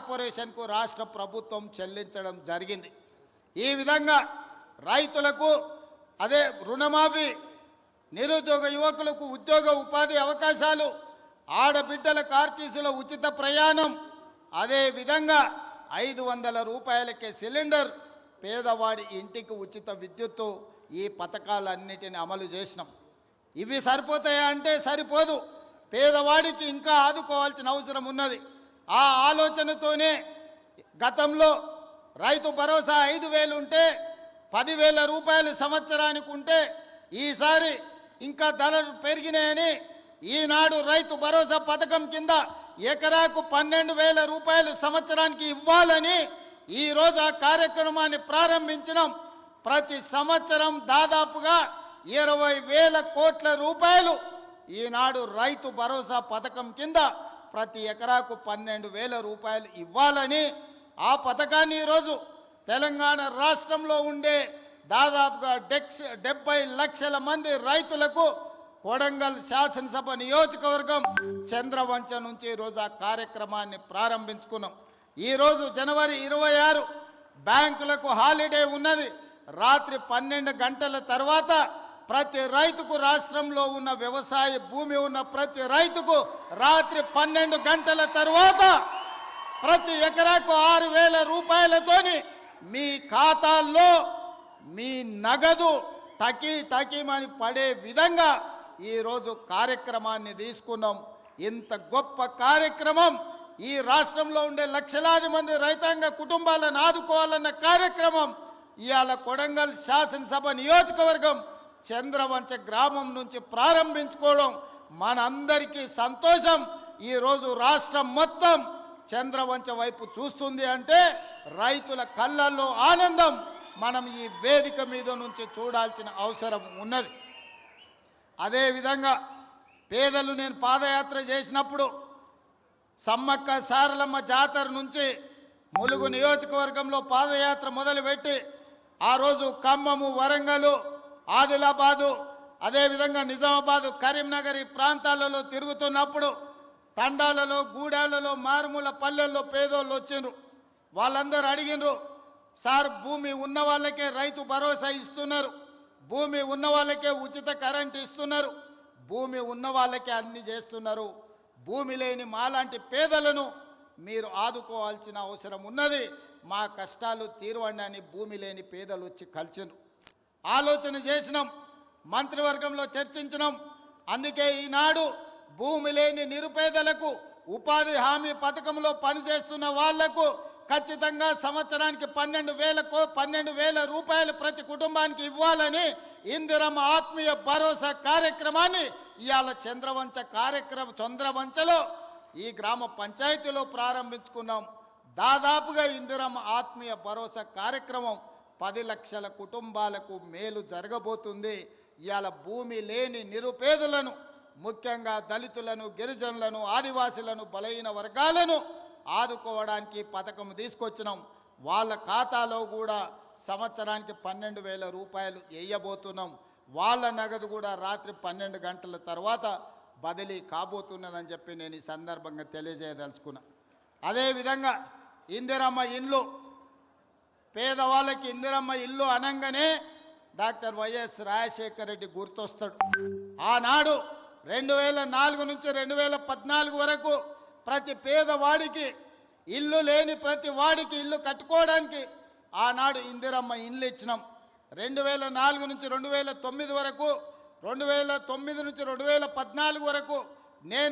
కార్పొరేషన్కు రాష్ట్ర ప్రభుత్వం చెల్లించడం జరిగింది. ఈ విధంగా రైతులకు అదే రుణమాఫీ నిరుద్యోగ యువకులకు ఉద్యోగ ఉపాధి అవకాశాలు ఆడబిడ్డలకు ఆర్టీసీలో ఉచిత ప్రయాణం అదే విధంగా ఐదు వందల రూపాయలకే సిలిండర్ పేదవాడి ఇంటికి ఉచిత విద్యుత్తు ఈ పథకాలన్నిటిని అమలు చేసినాం. ఇవి సరిపోతాయా అంటే సరిపోదు. పేదవాడికి ఇంకా ఆదుకోవాల్సిన అవసరం ఉన్నది. ఆ ఆలోచనతోనే గతంలో రైతు భరోసా ఐదు వేలు ఉంటే పదివేల రూపాయలు సంవత్సరానికి ఉంటే ఈసారి ఇంకా ధరలు పెరిగినాయని ఈనాడు రైతు భరోసా పథకం కింద ఎకరాకు పన్నెండు వేల రూపాయలు సంవత్సరానికి ఇవ్వాలని ఈరోజు ఆ కార్యక్రమాన్ని ప్రారంభించినాం. ప్రతి సంవత్సరం దాదాపుగా ఇరవై వేల కోట్ల రూపాయలు ఈనాడు రైతు భరోసా పథకం కింద ప్రతి ఎకరాకు పన్నెండు వేల రూపాయలు ఇవ్వాలని ఆ పథకాన్ని ఈరోజు తెలంగాణ రాష్ట్రంలో ఉండే దాదాపుగా డెక్స్ డెబ్బై లక్షల మంది రైతులకు కొడంగల్ శాసనసభ నియోజకవర్గం చంద్రవంచ నుంచి ఈరోజు ఆ కార్యక్రమాన్ని ప్రారంభించుకున్నాం. ఈరోజు జనవరి ఇరవై ఆరు బ్యాంకులకు హాలిడే ఉన్నది. రాత్రి పన్నెండు గంటల తర్వాత ప్రతి రైతుకు రాష్ట్రంలో ఉన్న వ్యవసాయ భూమి ఉన్న ప్రతి రైతుకు రాత్రి పన్నెండు గంటల తర్వాత ప్రతి ఎకరాకు ఆరు వేల రూపాయలతోని మీ ఖాతాల్లో మీ నగదు టకీ టకీమని పడే విధంగా ఈరోజు కార్యక్రమాన్ని తీసుకున్నాం. ఇంత గొప్ప కార్యక్రమం ఈ రాష్ట్రంలో ఉండే లక్షలాది మంది రైతాంగ కుటుంబాలను ఆదుకోవాలన్న కార్యక్రమం ఇవాళ కొడంగల్ శాసనసభ నియోజకవర్గం చంద్రవంచ గ్రామం నుంచి ప్రారంభించుకోవడం మనందరికీ సంతోషం. ఈరోజు రాష్ట్రం మొత్తం చంద్రవంచ వైపు చూస్తుంది అంటే రైతుల కళ్ళల్లో ఆనందం. మనం ఈ వేదిక మీద నుంచి చూడాల్సిన అవసరం ఉన్నది. అదేవిధంగా పేదలు నేను పాదయాత్ర చేసినప్పుడు సమ్మక్క సారలమ్మ జాతర నుంచి ములుగు నియోజకవర్గంలో పాదయాత్ర మొదలుపెట్టి ఆ రోజు ఖమ్మము వరంగలు ఆదిలాబాదు అదేవిధంగా నిజామాబాదు కరీంనగర్ ఈ ప్రాంతాలలో తిరుగుతున్నప్పుడు తండాలలో గూడాలలో మారుమూల పల్లెల్లో పేదోళ్ళు వచ్చిండ్రు. వాళ్ళందరూ అడిగినరు సార్ భూమి ఉన్న వాళ్ళకే రైతు భరోసా ఇస్తున్నారు. భూమి ఉన్న వాళ్ళకే ఉచిత కరెంట్ ఇస్తున్నారు. భూమి ఉన్న వాళ్ళకే అన్ని చేస్తున్నారు. భూమి లేని మాలాంటి పేదలను మీరు ఆదుకోవాల్సిన అవసరం ఉన్నది. మా కష్టాలు తీరవండి అని భూమి లేని పేదలు వచ్చి కలిసినారు ఆలోచన చేసినాం మంత్రివర్గంలో చర్చించినాం. అందుకే ఈనాడు భూమి లేని నిరుపేదలకు ఉపాధి హామీ పథకంలో పనిచేస్తున్న వాళ్ళకు ఖచ్చితంగా సంవత్సరానికి పన్నెండు వేలకు పన్నెండు వేల రూపాయలు ప్రతి కుటుంబానికి ఇవ్వాలని ఇందిరమ్మ ఆత్మీయ భరోసా కార్యక్రమాన్ని ఇవాళ చంద్రవంచ కార్యక్రమం చంద్రవంచలో ఈ గ్రామ పంచాయతీలో ప్రారంభించుకున్నాం. దాదాపుగా ఇందిరమ్మ ఆత్మీయ భరోసా కార్యక్రమం పది లక్షల కుటుంబాలకు మేలు జరగబోతుంది. ఇవాళ భూమి లేని నిరుపేదలను ముఖ్యంగా దళితులను గిరిజనులను ఆదివాసులను బలహీన వర్గాలను ఆదుకోవడానికి పథకం తీసుకొచ్చినాం. వాళ్ళ ఖాతాలో కూడా సంవత్సరానికి పన్నెండు వేల రూపాయలు వేయబోతున్నాం వాళ్ళ నగదు కూడా రాత్రి పన్నెండు గంటల తర్వాత బదిలీ కాబోతున్నదని చెప్పి నేను ఈ సందర్భంగా తెలియజేయదలుచుకున్నా. అదేవిధంగా ఇందిరమ్మ ఇండ్లు పేదవాళ్ళకి ఇందిరమ్మ ఇల్లు అనంగానే డాక్టర్ వైఎస్ రాజశేఖర రెడ్డి గుర్తొస్తాడు. ఆనాడు రెండు వేల నాలుగు నుంచి రెండు వేల పద్నాలుగు వరకు ప్రతి పేదవాడికి ఇల్లు లేని ప్రతి వాడికి ఇల్లు కట్టుకోవడానికి ఆనాడు ఇందిరమ్మ ఇల్లు ఇచ్చినాం. రెండు వేల నాలుగు నుంచి రెండు వేల తొమ్మిది వరకు రెండు వేల తొమ్మిది నుంచి రెండు వేల పద్నాలుగు వరకు నేను